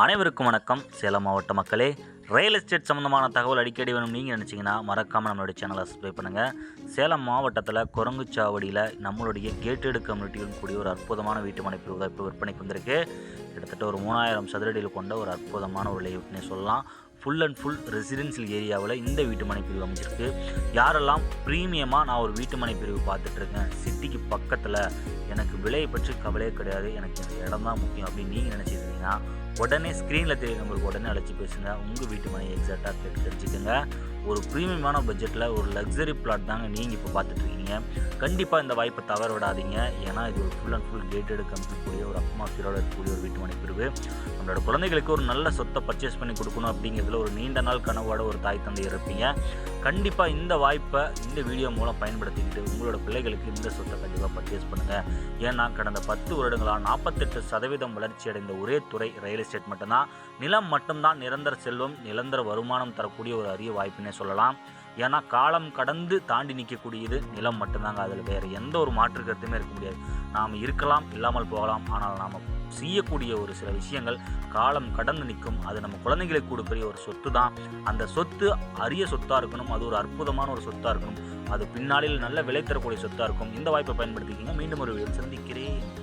அனைவருக்கும் வணக்கம். சேலம் மாவட்ட மக்களே ரியல் எஸ்டேட் சம்மந்தமான தகவல் அடிக்கடி வேணும் நீங்கள் நினச்சிங்கன்னா மறக்காமல் நம்மளுடைய சேனலை சப்ஸ்கிரைப் பண்ணுங்கள் சேலம் மாவட்டத்தில் குரங்குச்சாவடியில் நம்மளுடைய கேட்டட் கம்யூனிட்டியுடன் கூடிய ஒரு அற்புதமான வீட்டு மனை பிரிவு இப்போ விற்பனைக்கு வந்திருக்கு. கிட்டத்தட்ட ஒரு மூணாயிரம் சதுரடியில் கொண்ட ஒரு அற்புதமான ஒரு லேவுட்னே சொல்லலாம். ஃபுல் அண்ட் ஃபுல் ரெசிடென்சியல் ஏரியாவில் இந்த வீட்டு மனை பிரிவு அமைஞ்சிருக்கு. யாரெல்லாம் ப்ரீமியமாக நான் ஒரு வீட்டு மனை பிரிவு பார்த்துட்ருக்கேன் சிட்டிக்கு பக்கத்தில் எனக்கு விலையை பற்றி கவலையே கிடையாது. எனக்கு இந்த இடம் தான் முக்கியம் அப்படின்னு நீங்கள் நினச்சிருந்தீங்கன்னா உடனே ஸ்க்ரீனில் தெரிய நம்பருக்கு உடனே அழைச்சி பேசுங்க. உங்கள் வீட்டு மனையை எக்ஸாக்டாக கேட்டு தெரிஞ்சுக்கோங்க. ஒரு ப்ரீமியமான பட்ஜெட்டில் ஒரு லக்ஸரி பிளாட் தாங்க நீங்கள் இப்போ பார்த்துட்ருக்கீங்க கண்டிப்பாக இந்த வாய்ப்பை தவற விடாதீங்க ஏன்னா இது ஒரு ஃபுல் அண்ட் ஃபுல் கேட்டடு கம்பெனிக்கூடிய ஒரு அட்மாஸ்பியரோட இருக்கக்கூடிய ஒரு வீட்டு மனை பிரிவு. நம்மளோட குழந்தைகளுக்கு ஒரு நல்ல சொத்தை பர்ச்சேஸ் பண்ணி கொடுக்கணும் அப்படிங்கிறதுல ஒரு நீண்ட நாள் கனவோட ஒரு தாய் தந்தை இருப்பீங்க. கண்டிப்பாக இந்த வாய்ப்பை இந்த வீடியோ மூலம் பயன்படுத்திக்கிட்டு உங்களோட பிள்ளைகளுக்கு இந்த சொத்தை கண்டிப்பாக பர்ச்சேஸ் பண்ணுங்கள் ஏன்னா கடந்த பத்து வருடங்களாக நாற்பத்தெட்டு சதவீதம் வளர்ச்சி அடைந்த ஒரே துறை ரியல் எஸ்டேட் மட்டும்தான். நிலம் மட்டும்தான் நிரந்தர செல்வம் நிரந்தர வருமானம் தரக்கூடிய ஒரு அரிய வாய்ப்புனே சொல்லலாம். ஏன்னா காலம் கடந்து தாண்டி நிற்கக்கூடியது நிலம் மட்டும்தாங்க. அதில் வேறு எந்த ஒரு மாற்று கருத்துமே இருக்க முடியாது. நாம் இருக்கலாம் இல்லாமல் போகலாம். ஆனால் நாம் செய்யக்கூடிய ஒரு சில விஷயங்கள் காலம் கடந்து நிற்கும். அது நம்ம குழந்தைங்களுக்கு கொடுக்குற ஒரு சொத்து தான் அந்த சொத்து அரிய சொத்தாக இருக்கணும். அது ஒரு அற்புதமான ஒரு சொத்தாக இருக்கணும். அது பின்னாளில் நல்ல விலை தரக்கூடிய சொத்தாக இருக்கும். இந்த வாய்ப்பை பயன்படுத்திக்கிங்க. மீண்டும் ஒரு சந்திக்கிறேன்.